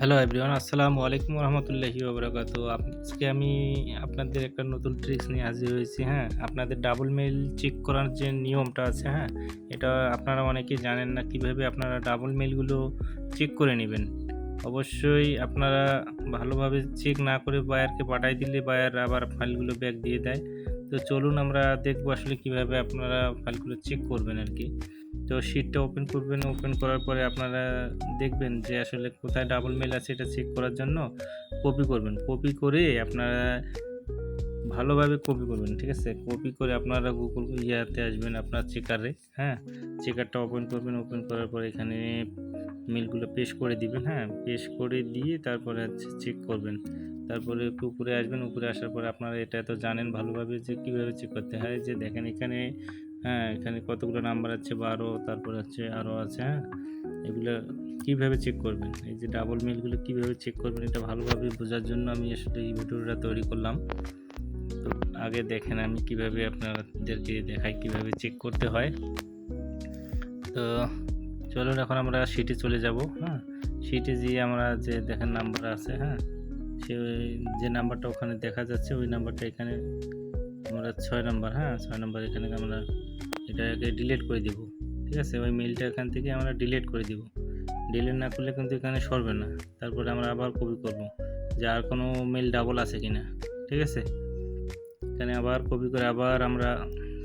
Hello everyone আসসালামু আলাইকুম রহমতুল্লাহি ওবরাকাত আজকে আমি আপনাদের একটা নতুন ট্রিক্স নিয়ে হাজির হয়েছি হ্যাঁ? আপনাদের ডাবল মেল চেক করার যে নিয়মটা আছে হ্যাঁ? এটা আপনারা অনেকে জানেন না কীভাবে আপনারা ডাবল মেলগুলো চেক করে নেবেন। অবশ্যই আপনারা ভালোভাবে চেক না করে বায়ারকে পাঠাই দিলে বায়ার আবার ফাইলগুলো ব্যাক দিয়ে দেয়। তো চলুন আমরা দেখব আসলে কীভাবে আপনারা ফাইলগুলো চেক করবেন আর কি। তো শিটটা ওপেন করবেন ওপেন করার পরে আপনারা দেখবেন যে আসলে কোথায় ডাবল মেল আছে এটা চেক করার জন্য কপি করবেন। কপি করে আপনারা ভালোভাবে কপি করবেন, ঠিক আছে? কপি করে আপনারা গুগল ইয়াতে আসবেন আপনার চেকারে হ্যাঁ? চেকারটা ওপেন করবেন ওপেন করার পরে এখানে মিলগুলো পেশ করে দিবেন হ্যাঁ? পেশ করে দিয়ে তারপরে চেক করবেন। তারপরে উপরে আসবেন, উপরে আসার পরে আপনারা এটা তো জানেন ভালোভাবে যে কীভাবে চেক করতে হয়। যে দেখেন এখানে হ্যাঁ এখানে কতগুলো নাম্বার আছে, বারো, তারপরে হচ্ছে আরও আছে হ্যাঁ? এগুলো কীভাবে চেক করবেন? এই যে ডাবল মিলগুলো কীভাবে চেক করবেন, এটা ভালোভাবে বোঝার জন্য আমি আসলে এই ভিডিওটা তৈরি করলাম। তো আগে দেখেন আমি কীভাবে আপনাদেরকে দেখাই, কীভাবে চেক করতে হয়। তো চলুন, এখন আমরা সিটে চলে যাব হ্যাঁ? সিটে গিয়ে আমরা যে দেখেন নাম্বার আছে হ্যাঁ? সে যে নাম্বারটা ওখানে দেখা যাচ্ছে, ওই নাম্বারটা এখানে আমরা ছয় নাম্বার হ্যাঁ ছয় নাম্বার এখানে আমরা এটাকে ডিলিট করে দিব, ঠিক আছে? ওই মেলটা এখান থেকে আমরা ডিলিট করে দিব। ডিলিট না করলে কিন্তু এখানে সরবে না। তারপরে আমরা আবার কপি করব যে আর কোনো মেল ডাবল আছে কি না ঠিক আছে? এখানে আবার কপি করে আবার আমরা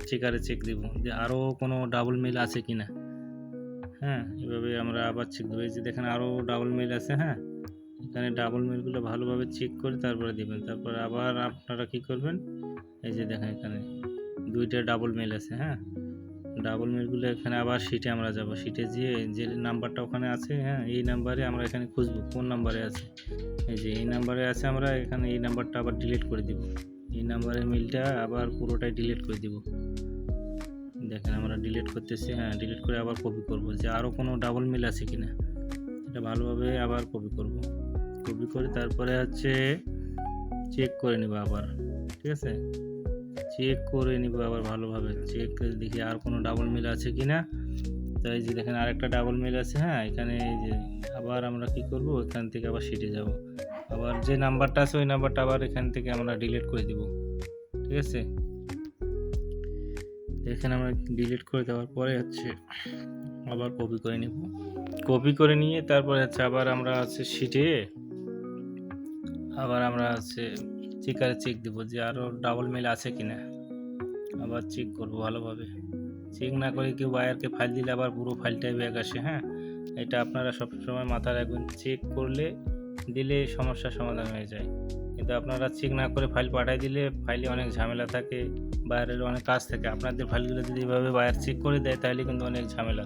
চেকারে চেক দিব যে আরও কোনো ডাবল মেল আছে কি না হ্যাঁ এভাবে আমরা আবার চেক দেবো। এই যে দেখেন আরও ডাবল মেল আছে হ্যাঁ? এখানে ডাবল মেলগুলো ভালোভাবে চেক করে তারপরে দিবেন। তারপর আবার আপনারা কি করবেন? এই যে দেখেন এখানে দুইটা ডাবল মেল আছে হ্যাঁ? ডাবল মেলগুলো এখানে আবার সিটে আমরা যাব। সিটে যেয়ে যে নাম্বারটা ওখানে আছে হ্যাঁ এই নাম্বারে আমরা এখানে খুঁজবো, কোন নাম্বারে আছে। এই যে এই নাম্বারে আছে আমরা এখানে এই নাম্বারটা আবার ডিলিট করে দিব। এই নাম্বারের মেলটা আবার পুরোটাই ডিলিট করে দিব। দেখেন আমরা ডিলিট করতেছি হ্যাঁ ডিলিট করে আবার কপি করব। যে আরও কোনো ডাবল মেল আছে কিনা, এটা ভালোভাবে আবার কপি করব। কপি করে, তারপরে হচ্ছে চেক করে নেব আবার, ঠিক আছে? চেক করে নিব আবার ভালোভাবে চেক দেখি আর কোনো ডাবল মিল আছে কি না তো এই যে দেখেন আরেকটা ডাবল মিল আছে হ্যাঁ এখানে এই যে আবার আমরা কি করব? এখান থেকে আবার সিটে যাব। আবার যে নাম্বারটা আছে, ওই নাম্বারটা আবার এখান থেকে আমরা ডিলিট করে দিব, ঠিক আছে? এখানে আমরা ডিলিট করে দেওয়ার পরে হচ্ছে আবার কপি করে নিব। কপি করে নিয়ে তারপরে হচ্ছে আবার আমরা আছে সিটে আবার আমরা হচ্ছে চেকারে চেক দেব যে আরও ডাবল মেল আছে কি না আবার চেক করব ভালোভাবে। চেক না করে কেউ বায়ারকে ফাইল দিলে আবার পুরো ফাইলটাই ব্যাগ আসে হ্যাঁ? এটা আপনারা সবসময় মাথায় রাখবেন। চেক করলে দিলে সমস্যার সমাধান হয়ে যায়। কিন্তু আপনারা চেক না করে ফাইল পাঠিয়ে দিলে ফাইলে অনেক ঝামেলা থাকে বায়ারের অনেক কাজ থাকে। আপনাদের ফাইলগুলো যদি এভাবে বায়ার চেক করে দেয় তাহলে কিন্তু অনেক ঝামেলা।